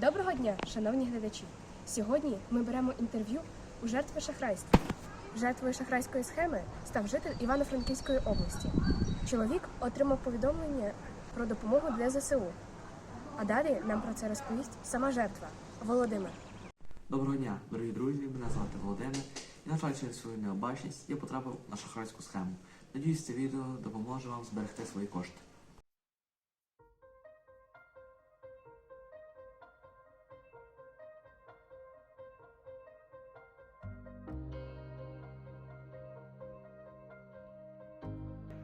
Доброго дня, шановні глядачі. Сьогодні ми беремо інтерв'ю у жертви шахрайства. Жертвою шахрайської схеми став житель Івано-Франківської області. Чоловік отримав повідомлення про допомогу для ЗСУ. А далі нам про це розповість сама жертва Володимир. Доброго дня, дорогі друзі. Мене звати Володимир. І, на жаль, через свою необачність я потрапив на шахрайську схему. Надіюсь, це відео допоможе вам зберегти свої кошти.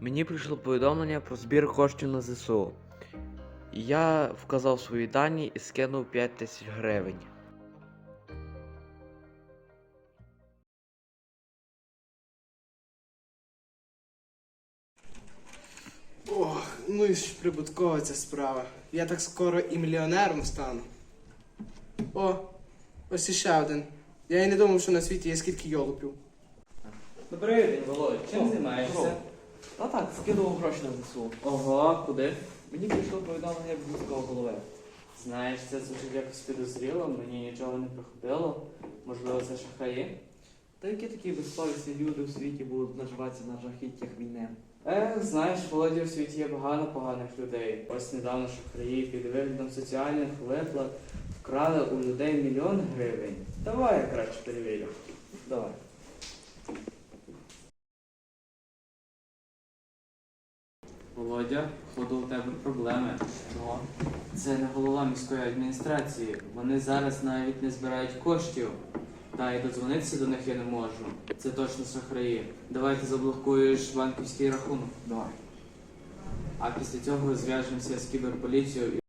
Мені прийшло повідомлення про збір коштів на ЗСУ. Я вказав свої дані і скинув 5 тисяч гривень. Ох, ну і ж прибуткова ця справа. Я так скоро і мільйонером стану. О, ось іще один. Я і не думав, що на світі є скільки йолопів. Добрий день, Володь. Чим займаєшся? Та так, скидував гроші на ЗСУ. Ого, куди? Мені прийшло повідомлення від міського голови. Знаєш, це звучить якось підозріло, мені нічого не приходило. Можливо, це шахраї? Та які такі безсовісні люди у світі будуть наживатися на жахіттях війни? Е, знаєш, Володі, у світі є багато поганих людей. Ось недавно шахраї під виглядом соціальних виплат вкрали у людей мільйон гривень. Давай я краще перевірю. Давай. Володя, походу у тебе проблеми. Чого? Це не голова міської адміністрації. Вони зараз навіть не збирають коштів. Та й додзвонитися до них я не можу. Це точно шахраї. Давай ти заблокуєш банківський рахунок. Давай. А після цього зв'яжемося з кіберполіцією. і-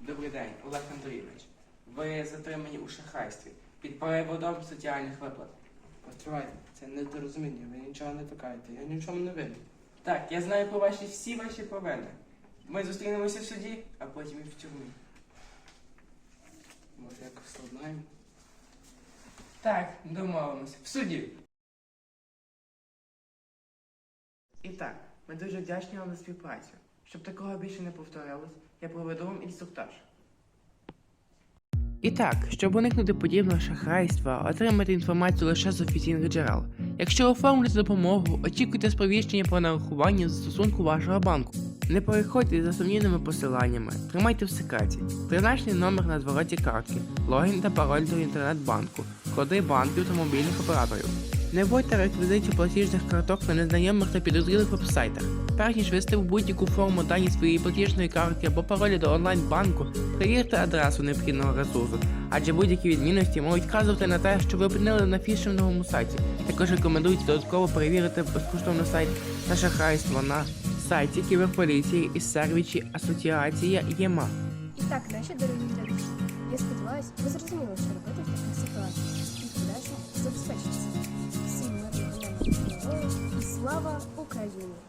Добрий день, Олег Андрійович. Ви затримані у шахрайстві під переводом соціальних виплат. Постривайте, це недорозуміння, ви нічого не тикаєте, я нічого не винен. Так, я знаю про ваші всі ваші провини. Ми зустрінемося в суді, а потім і в тюрмі. Може, якось складнаємо? Так, домовимося. В суді. І так, ми дуже вдячні вам за співпрацю. Щоб такого більше не повторилось, я проведу вам інструктаж. І так, щоб уникнути подібного шахрайства, отримайте інформацію лише з офіційних джерел. Якщо оформлюєте допомогу, очікуйте сповіщення про нарахування з стосунку вашого банку. Не переходьте за сумнівними посиланнями, тримайте в секреті. Призначте номер на звороті картки, логін та пароль до інтернет-банку, коди банків та мобільних операторів. Не вводьте реквізитів платіжних карток на незнайомих та підозрілих вебсайтах. Перш ніж ввести в будь-яку форму дані своєї платіжної картки або паролі до онлайн-банку, перевірте адресу необхідного ресурсу, адже будь-які відмінності можуть вказувати на те, що ви опинили на фішинговому сайті. Також рекомендується додатково перевірити безкоштовний сайт та шахрайство на сайті кіберполіції із сервісі Асоціація ЄМА. І так, наші дорогі. Я сподіваюся, ви зрозуміли, що робити Sława Ukrainie!